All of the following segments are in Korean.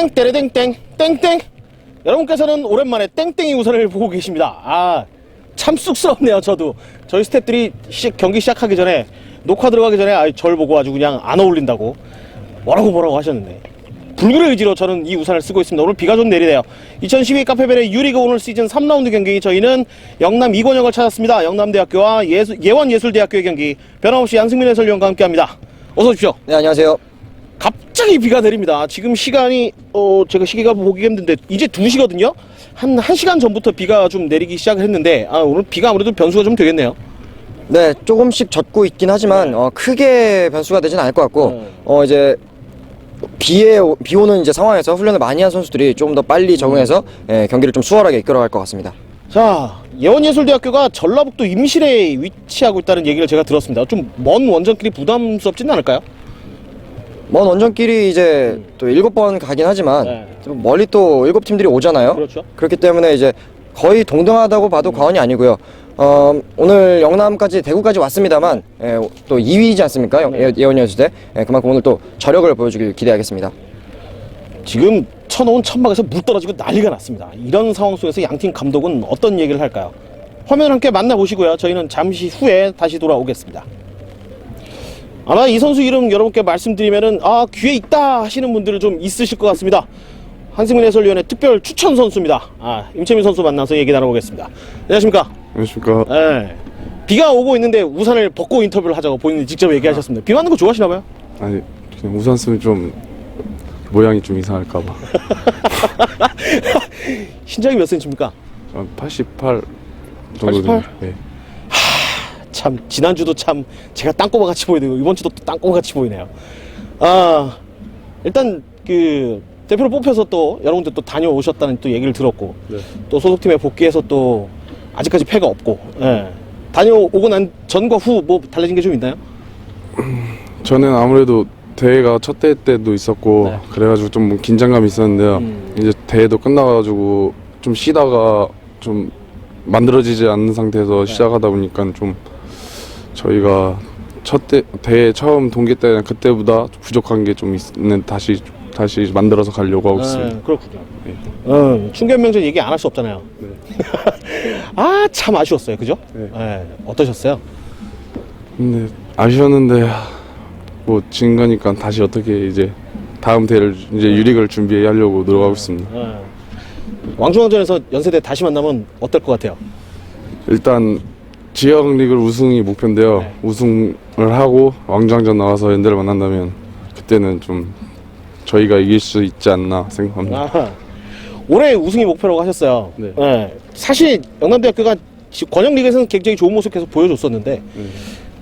땡때레땡땡 땡땡. 여러분께서는 오랜만에 땡땡이 우선을 보고 계십니다. 아 참 쑥스럽네요 저도. 저희 스태프들이 시- 경기 시작하기 전에 녹화 들어가기 전에 아, 절 보고 아주 그냥 안 어울린다고 뭐라고 뭐라고 하셨는데. 불굴의 의지로 저는 이 우산을 쓰고 있습니다. 오늘 비가 좀 내리네요. 2012 카페벨의 유리그 오늘 시즌 3라운드 경기 저희는 영남 이권역을 찾았습니다. 영남대학교와 예수, 예원예술대학교의 경기. 변함없이 양승민 해설위원과 함께합니다. 어서 오십시오. 네, 안녕하세요. 갑자기 비가 내립니다. 지금 시간이 어 제가 시계가 보기 힘든데 이제 2시거든요. 한 1시간 전부터 비가 좀 내리기 시작을 했는데 아 오늘 비가 아무래도 변수가 좀 되겠네요. 네, 조금씩 젖고 있긴 하지만 어, 크게 변수가 되진 않을 것 같고 네. 어 이제 비에 오- 비 오는 이제 상황에서 훈련을 많이 한 선수들이 좀더 빨리 적응해서 예, 경기를 좀 수월하게 이끌어갈 것 같습니다. 자 예원예술대학교가 전라북도 임실에 위치하고 있다는 얘기를 제가 들었습니다. 좀 먼 원정길이 부담스럽지는 않을까요? 먼 원정길이 이제 또 일곱 번 가긴 하지만 네. 좀 멀리 또 일곱 팀들이 오잖아요. 그렇죠. 그렇기 때문에 이제 거의 동등하다고 봐도 과언이 아니고요. 어, 오늘 영남까지 대구까지 왔습니다만 예, 또 2위이지 않습니까? 영- 네. 예- 예원여수대 예, 그만큼 오늘 또 저력을 보여주길 기대하겠습니다. 지금 쳐놓은 천막에서 물 떨어지고 난리가 났습니다. 이런 상황 속에서 양팀 감독은 어떤 얘기를 할까요? 화면을 함께 만나보시고요. 저희는 잠시 후에 다시 돌아오겠습니다. 아마 이 선수 이름 여러분께 말씀드리면은 아 귀에 있다 하시는 분들은 좀 있으실 것 같습니다. 한승민 해설위원의 특별 추천 선수입니다. 아 임채민 선수 만나서 얘기 나눠보겠습니다. 안녕하십니까? 안녕하십니까. 예. 비가 오고 있는데 우산을 벗고 인터뷰를 하자고 본인이 직접 얘기하셨습니다. 비 맞는 거 좋아하시나 봐요? 아니 그냥 우산 쓰면 좀 모양이 좀 이상할까봐. 신장이 몇 센치입니까? 88 정도 88? 되네요. 네. 참 지난주도 참 제가 땅꼬마 같이 보이고 이번 주도 또 땅꼬마 같이 보이네요. 아 일단 그 대표로 뽑혀서 또 여러 군데 또 다녀오셨다는 또 얘기를 들었고 네. 또 소속팀에 복귀해서 또 아직까지 패가 없고 예. 다녀오고 난 전과 후 뭐 달라진 게 좀 있나요? 저는 아무래도 대회가 첫 대회 때도 있었고 네. 그래가지고 좀 긴장감이 있었는데요. 음. 이제 대회도 끝나가지고 좀 쉬다가 좀 만들어지지 않는 상태에서 네. 시작하다 보니까 좀 저희가 첫 대, 대회 처음 동계 때 그때보다 부족한 게 좀 있는 다시 다시 만들어서 가려고 하고 있습니다. 예, 그렇군요. 네. 음, 충견명절 얘기 안 할 수 없잖아요. 네. 아 참 아쉬웠어요, 그죠? 네. 예, 어떠셨어요? 근데 아쉬웠는데 뭐 진 거니까 다시 어떻게 이제 다음 대회를 이제 유리를 준비하려고 노력하고 있습니다. 예. 왕중왕전에서 연세대 다시 만나면 어떨 것 같아요? 일단 지역 리그 우승이 목표인데요. 네. 우승을 하고 왕중왕전 나와서 연대를 만난다면 그때는 좀 저희가 이길 수 있지 않나 생각합니다. 아, 올해 우승이 목표라고 하셨어요. 네. 예. 사실 영남대학교가 지- 권영 리그에서는 굉장히 좋은 모습 계속 보여줬었는데 네.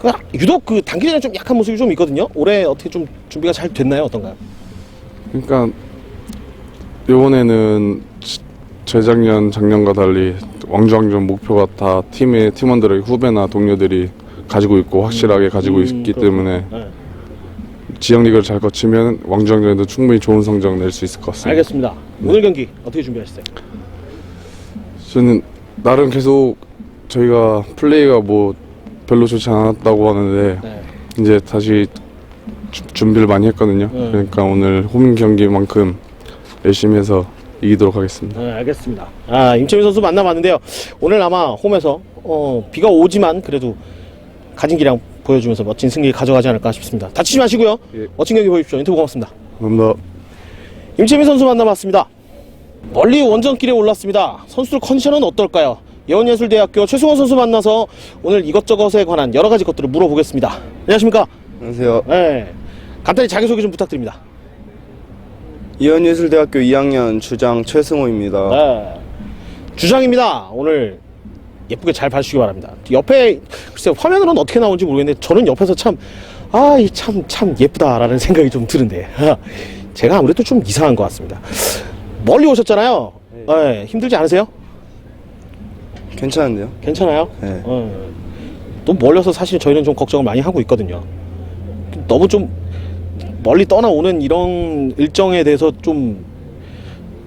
그 유독 그 단기전에 좀 약한 모습이 좀 있거든요. 올해 어떻게 좀 준비가 잘 됐나요? 어떤가요? 그러니까 이번에는 지- 재작년 작년과 달리 왕중왕전 목표가 다 팀의 팀원들의 후배나 동료들이 가지고 있고 확실하게 가지고 음, 있기. 때문에 예. 지역 리그를 잘 거치면 왕중왕전에도 충분히 좋은 성적 낼 수 있을 것 같습니다. 알겠습니다. 오늘 경기 어떻게 준비하셨어요? 저는 나름 계속 저희가 플레이가 뭐 별로 좋지 않았다고 하는데 네. 이제 다시 주- 준비를 많이 했거든요. 네. 그러니까 오늘 홈 경기만큼 열심히 해서 이기도록 하겠습니다. 네, 알겠습니다. 아, 임채민 선수 만나봤는데요. 오늘 아마 홈에서 어, 비가 오지만 그래도 가진 기량 보여주면서 멋진 승리를 가져가지 않을까 싶습니다. 다치지 마시고요. 예. 멋진 경기 보십시오. 인터뷰 고맙습니다. 감사합니다. 임채민 선수 만나봤습니다. 멀리 원정길에 올랐습니다. 선수들 컨디션은 어떨까요? 예원예술대학교 최승원 선수 만나서 오늘 이것저것에 관한 여러 가지 것들을 물어보겠습니다. 안녕하십니까? 안녕하세요. 네. 간단히 자기소개 좀 부탁드립니다. 이현예술대학교 2학년 주장 최승호입니다. 네. 주장입니다. 오늘 예쁘게 잘 봐주시기 바랍니다. 옆에 글쎄 화면으로는 어떻게 나오는지 모르겠는데 저는 옆에서 참 아, 이 참 참 예쁘다라는 생각이 좀 드는데 제가 아무래도 좀 이상한 것 같습니다. 멀리 오셨잖아요. 네, 힘들지 않으세요? 괜찮은데요? 괜찮아요? 네. 어. 또 멀려서 사실 저희는 좀 걱정을 많이 하고 있거든요. 너무 좀 멀리 떠나오는 이런 일정에 대해서 좀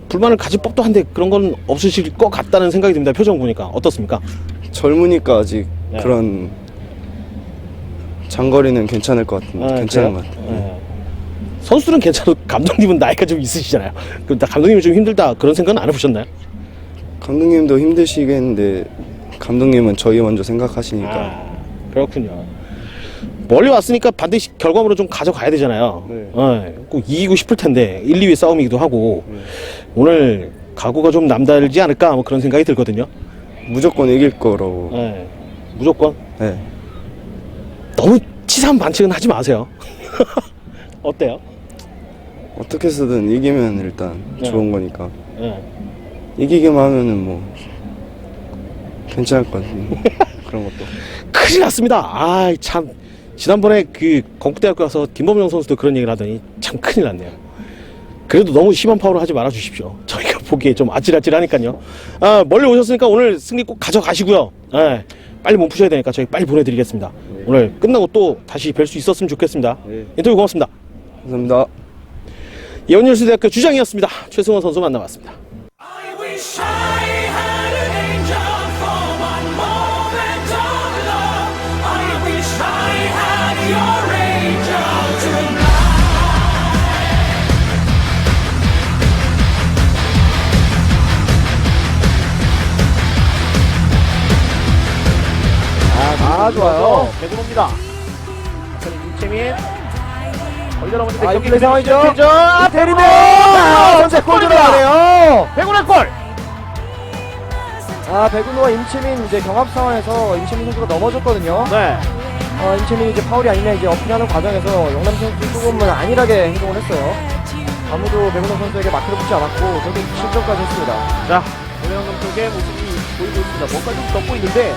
불만을 가질 법도 한데 그런 건 없으실 것 같다는 생각이 듭니다. 표정 보니까 어떻습니까? 젊으니까 아직 네. 그런 장거리는 괜찮을 것 같은데 아, 괜찮은 그래요? 것 같아요. 네. 선수들은 괜찮아도 감독님은 나이가 좀 있으시잖아요. 그럼 다 감독님이 좀 힘들다 그런 생각은 안 해보셨나요? 감독님도 힘드시겠는데 감독님은 저희 먼저 생각하시니까 아, 그렇군요. 멀리 왔으니까 반드시 결과물을 좀 가져가야 되잖아요. 네. 어, 꼭 이기고 싶을 텐데 1, 2위 싸움이기도 하고 오늘 각오가 좀 남다르지 않을까 뭐 그런 생각이 들거든요. 무조건 이길 거라고. 네, 무조건 네. 너무 치사한 반칙은 하지 마세요. 어때요? 어떻게 쓰든 이기면 일단 네. 좋은 거니까 네. 이기기만 하면은 뭐 괜찮을 것 같은데 그런 것도. 큰일 났습니다. 아, 참. 지난번에 그 건국대학교 가서 김범용 선수도 그런 얘기를 하더니 참 큰일 났네요. 그래도 너무 심한 파울을 하지 말아 주십시오. 저희가 보기에 좀 아찔아찔하니까요. 아, 멀리 오셨으니까 오늘 승리 꼭 가져가시고요. 예, 빨리 몸 푸셔야 되니까 저희 빨리 보내드리겠습니다. 오늘 끝나고 또 다시 뵐 수 있었으면 좋겠습니다. 네. 인터뷰 고맙습니다. 감사합니다. 예원예술대학교 주장이었습니다. 최승원 선수 만나봤습니다. I wish I 아, 좋아요. 배구입니다. 임채민 걸려나오는데 아, 경기 이play 상황이죠? 아, 때리면 아, 선제 골. 들어가네요. 배구의 골. 아, 백운호와 임채민 이제 경합 상황에서 임채민 선수가 넘어졌거든요. 네. 어, 임채민이 이제 파울이 아니면 이제 어필하는 과정에서 영남 선수 조금은 안일하게 행동을 했어요. 아무도 백운호 선수에게 마크를 붙지 않았고 저도 실점까지 했습니다. 자, 오영 감독의 모습이 보이고 있습니다. 뭔가 좀 덮고 있는데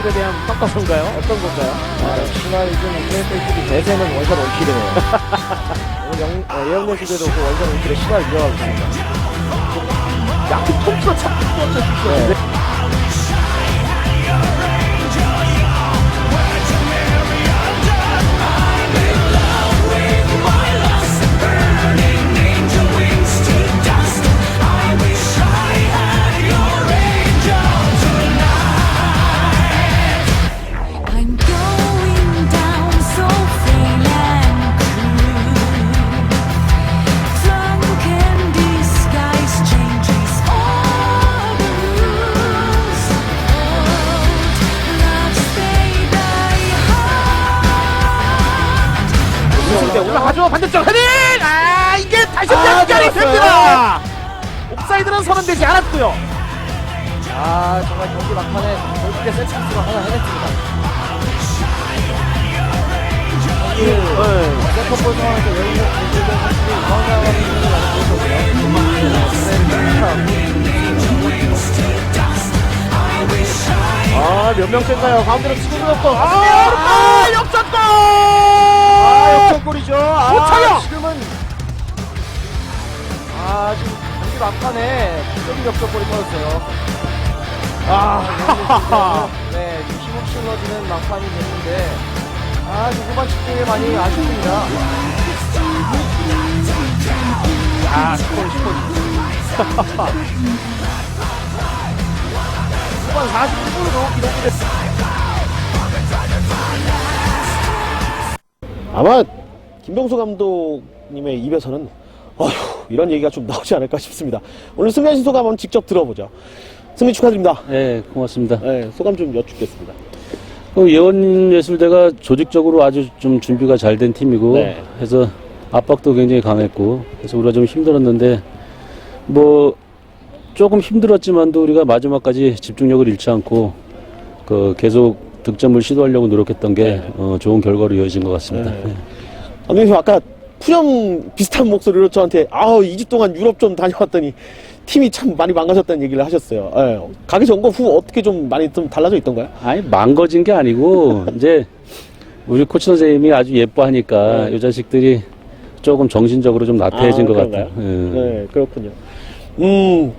선수들에 대한 평가선가요? 어떤 건가요? 아, 역시나 요즘 인터넷 대세는 원샷 원킬이네요. 오늘 영, 어, 예언의 시대도 그 원샷 원킬의 신화를 이어가고 있습니다. 양팀 통수가 참 네. Hard. 때 올라가죠. 반대쪽 헤딩! 아, 이게 다시 아, 연결이 들어갔어요. 됩니다. 옵사이드는 선언되지 않았고요. 아, 정말 경기 막판에 결국에 세트피스가 하나 해냈습니다. 네. 세컨볼 상황에서 외국인 선수들이 상상하는 분이 많이 아, 몇 명째인가요? 가운데로 치고 들었고. 아, 아, 역전골! 아, 역전골이죠. 아, 오창영! 지금은 아, 지금 경기 막판에 기적인 역전골이 터졌어요. 아, 네, 지금 힘없 실러지는 막판이 됐는데 아, 지금 후반 집중에 많이 아쉽습니다. 아, 스코어, 스코어. 후반 40분으로 기록이 됐습니다. 아마 김병수 감독님의 입에서는 어휴 이런 얘기가 좀 나오지 않을까 싶습니다. 오늘 승리하신 소감 한번 직접 들어보죠. 승리 축하드립니다. 네, 고맙습니다. 네, 소감 좀 여쭙겠습니다. 그 예원예술대가 조직적으로 아주 좀 준비가 잘 된 팀이고 네. 해서 압박도 굉장히 강했고 그래서 우리가 좀 힘들었는데 뭐 조금 힘들었지만도 우리가 마지막까지 집중력을 잃지 않고 그 계속 득점을 시도하려고 노력했던 게 네. 어, 좋은 결과로 이어진 것 같습니다. 네. 네. 감독님 아까 푸념 비슷한 목소리로 저한테 아우 2주 동안 유럽 좀 다녀왔더니 팀이 참 많이 망가졌다는 얘기를 하셨어요. 예. 가기 전과 후 어떻게 좀 많이 좀 달라져 있던가요? 아니 망가진 게 아니고 이제 우리 코치 선생님이 아주 예뻐하니까 이 자식들이 조금 정신적으로 좀 나태해진 아, 것 그런가요? 같아요. 예. 네, 그렇군요. 음,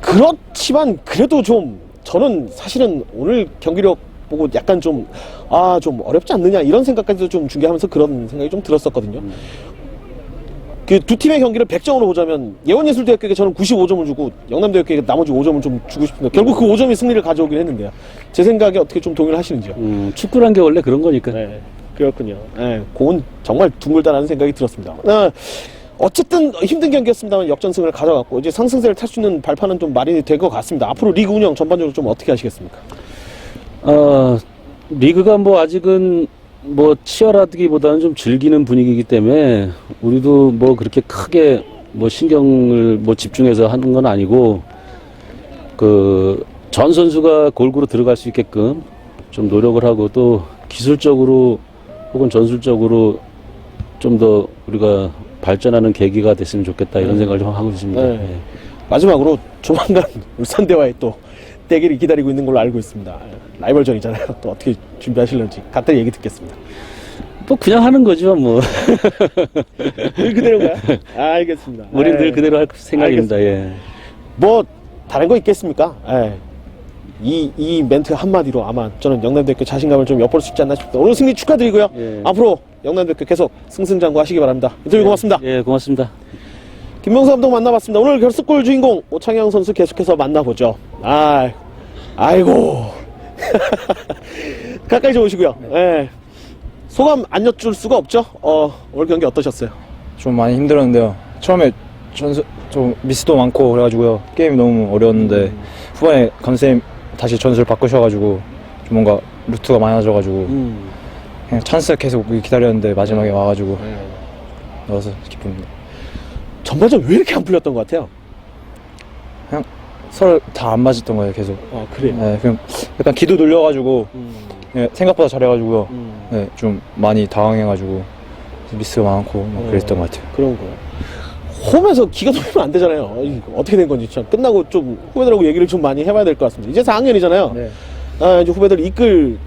그렇지만 그래도 좀 저는 사실은 오늘 경기력 보고 약간 좀, 아, 좀 어렵지 않느냐 이런 생각까지도 좀 중계하면서 그런 생각이 좀 들었었거든요. 그두 팀의 경기를 100점으로 보자면 예원예술대학교에게 저는 95점을 주고 영남대학교에게 나머지 5점을 좀 주고 싶습니다. 결국 그 5점이 승리를 가져오긴 했는데요. 제 생각에 어떻게 좀 동의를 하시는지요? 음, 축구란 게 원래 그런 거니까. 네. 그렇군요. 예, 그건 정말 둥글다라는 생각이 들었습니다. 어, 어쨌든 힘든 경기였습니다만 역전승을 가져갔고 이제 상승세를 탈 수 있는 발판은 좀 마련이 될 것 같습니다. 앞으로 리그 운영 전반적으로 좀 어떻게 하시겠습니까? 어, 리그가 뭐 아직은 뭐 치열하기보다는 좀 즐기는 분위기이기 때문에 우리도 뭐 그렇게 크게 뭐 신경을 뭐 집중해서 하는 건 아니고 그 전 선수가 골고루 들어갈 수 있게끔 좀 노력을 하고 또 기술적으로 혹은 전술적으로 좀 더 우리가 발전하는 계기가 됐으면 좋겠다 이런 생각을 좀 하고 있습니다. 네. 예. 마지막으로 조만간 울산대와의 또 대결이 기다리고 있는 걸로 알고 있습니다. 라이벌전이잖아요. 또 어떻게 준비하실런지 간단히 얘기 듣겠습니다. 뭐 그냥 하는 거죠 뭐. 늘 그대로인가요? 아, 알겠습니다. 우린 예. 늘 그대로 할 생각입니다. 예. 뭐 다른 거 있겠습니까? 예. 이, 이 멘트 한마디로 아마 저는 영남대학교 자신감을 좀 엿볼 수 있지 않나 싶습니다. 오늘 승리 축하드리고요. 예. 앞으로 영남대학교 계속 승승장구하시기 바랍니다. 인터뷰 고맙습니다. 예, 고맙습니다. 김명수 감독 만나봤습니다. 오늘 결승골 주인공 오창영 선수 계속해서 만나보죠. 아, 아이고. 가까이 좀 오시고요. 예. 소감 안 여쭐 수가 없죠? 어, 오늘 경기 어떠셨어요? 좀 많이 힘들었는데요. 처음에 전수 좀 미스도 많고 그래가지고요. 게임이 너무 어려웠는데 후반에 감쌤 다시 전술 바꾸셔가지고 좀 뭔가 루트가 많아져가지고 음. 그냥 찬스 계속 기다렸는데 마지막에 와가지고 넣어서 기쁩니다. 전반전 왜 이렇게 안 풀렸던 것 같아요? 그냥 서로 다 안 맞았던 거예요 계속. 아, 그래 요? 네, 그냥 약간 기도 눌려가지고 음, 예, 생각보다 잘해가지고요. 음. 네, 좀 많이 당황해가지고 미스가 많고 막 그랬던 것 같아요. 그런 거요. 홈에서 기가 돌리면 안 되잖아요. 어떻게 된 건지 참 끝나고 좀 후배들하고 얘기를 좀 많이 해봐야 될 것 같습니다. 이제 4학년이잖아요. 네. 아, 이제 후배들 이끌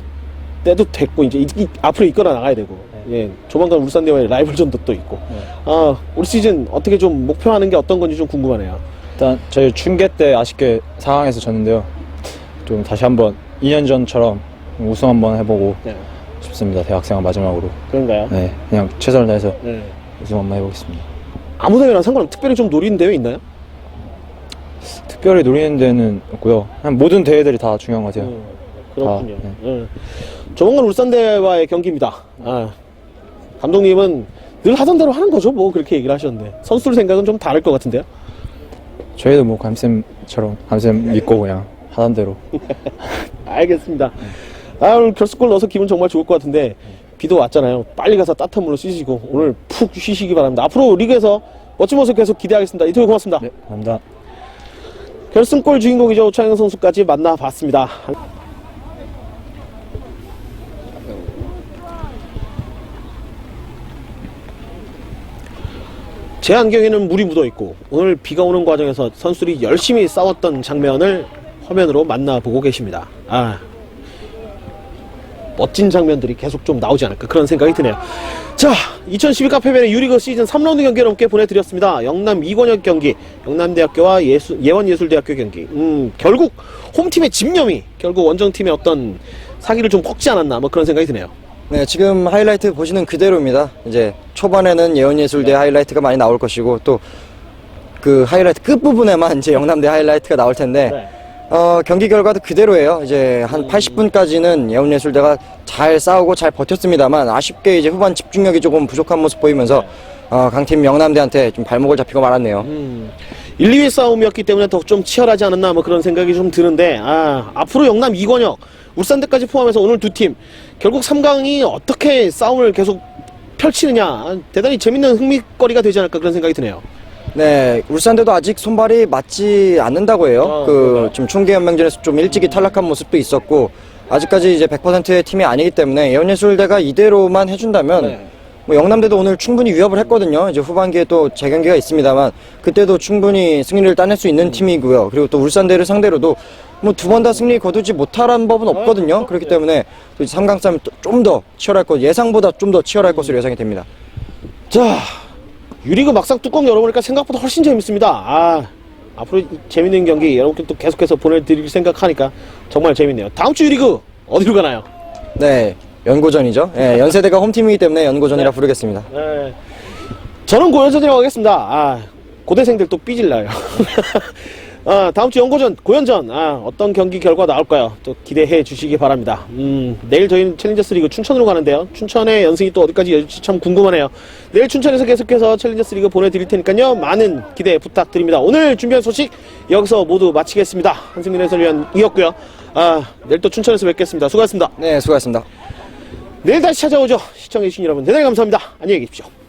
때도 됐고 이제 이, 이- 앞으로 이끌어 나가야 되고 예 조만간 울산대와의 라이벌전도 또 있고 아 올 시즌 어떻게 좀 목표하는 게 어떤 건지 좀 궁금하네요. 일단 저희 춘계 때 아쉽게 상황에서 졌는데요. 좀 다시 한번 2년 전처럼 우승 한번 해보고 네. 싶습니다. 대학생활 마지막으로. 그런가요? 네, 그냥 최선을 다해서 네. 우승 한번 해보겠습니다. 아무 대회나 상관없이 특별히 좀 노리는 대회 있나요? 특별히 노리는 데는 없고요. 그냥 모든 대회들이 다 중요한 것 같아요. 음, 그렇군요. 아, 예. 조만간 울산대와의 경기입니다. 아, 감독님은 늘 하던 대로 하는 거죠. 뭐 그렇게 얘기를 하셨는데 선수들 생각은 좀 다를 것 같은데요. 저희도 뭐 감쌤처럼 감쌤 믿고 그냥 하던 대로. 알겠습니다. 아, 오늘 결승골 넣어서 기분 정말 좋을 것 같은데 비도 왔잖아요. 빨리 가서 따뜻한 물로 씻으시고 오늘 푹 쉬시기 바랍니다. 앞으로 리그에서 멋진 모습 계속 기대하겠습니다. 이토 고맙습니다. 네, 감사합니다. 결승골 주인공이죠. 오창영 선수까지 만나봤습니다. 제 안경에는 물이 묻어 있고 오늘 비가 오는 과정에서 선수들이 열심히 싸웠던 장면을 화면으로 만나보고 계십니다. 아 멋진 장면들이 계속 좀 나오지 않을까 그런 생각이 드네요. 자, 2012 카페벤의 유리그 시즌 3라운드 경기를 함께 보내드렸습니다. 영남 이권혁 경기, 영남대학교와 예수, 예원예술대학교 경기. 음, 결국 홈팀의 집념이 결국 원정팀의 어떤 사기를 좀 꺾지 않았나 뭐 그런 생각이 드네요. 네, 지금 하이라이트 보시는 그대로입니다. 이제 초반에는 예언예술대 하이라이트가 많이 나올 것이고 또 그 하이라이트 끝부분에만 이제 영남대 하이라이트가 나올 텐데 네. 어, 경기 결과도 그대로예요. 이제 한 80분까지는 예언예술대가 잘 싸우고 잘 버텼습니다만 아쉽게 이제 후반 집중력이 조금 부족한 모습 보이면서 어, 강팀 영남대한테 좀 발목을 잡히고 말았네요. 음, 1, 2위 싸움이었기 때문에 더 좀 치열하지 않았나 뭐 그런 생각이 좀 드는데 아, 앞으로 영남 이권혁, 울산대까지 포함해서 오늘 두 팀 결국 3강이 어떻게 싸움을 계속 펼치느냐 대단히 재밌는 흥미거리가 되지 않을까 그런 생각이 드네요. 네, 울산대도 아직 손발이 맞지 않는다고 해요. 어, 그? 좀 총계연맹전에서 좀 일찍이 탈락한 모습도 있었고 아직까지 이제 100%의 팀이 아니기 때문에 예언예술대가 이대로만 해준다면 네. 뭐 영남대도 오늘 충분히 위협을 했거든요. 이제 후반기에 또 재경기가 있습니다만 그때도 충분히 승리를 따낼 수 음. 있는 팀이고요. 그리고 또 울산대를 상대로도 뭐 두 번 다 승리 거두지 못하라는 법은 없거든요. 그렇기 때문에 3강 싸움 좀더 치열할 것, 예상보다 좀 더 치열할 것으로 예상이 됩니다. 자, 유리그 막상 뚜껑 열어보니까 생각보다 훨씬 재밌습니다. 아, 앞으로 이 재밌는 경기 여러분께 또 계속해서 보내드릴 생각하니까 정말 재밌네요. 다음 주 유리그 어디로 가나요? 네, 연고전이죠. 예, 연세대가 홈팀이기 때문에 연고전이라 부르겠습니다. 네. 저는 고현선이라고 하겠습니다. 아, 고대생들 또 삐질나요. 아, 다음 주 연고전, 고연전, 아, 어떤 경기 결과 나올까요? 또 기대해 주시기 바랍니다. 음, 내일 저희는 챌린저스 리그 춘천으로 가는데요. 춘천의 연승이 또 어디까지 열지 참 궁금하네요. 내일 춘천에서 계속해서 챌린저스 리그 보내드릴 테니까요. 많은 기대 부탁드립니다. 오늘 준비한 소식 여기서 모두 마치겠습니다. 한승민 해설위원이었고요. 아, 내일 또 춘천에서 뵙겠습니다. 수고하셨습니다. 네, 수고하셨습니다. 내일 다시 찾아오죠. 시청해주신 여러분 대단히 감사합니다. 안녕히 계십시오.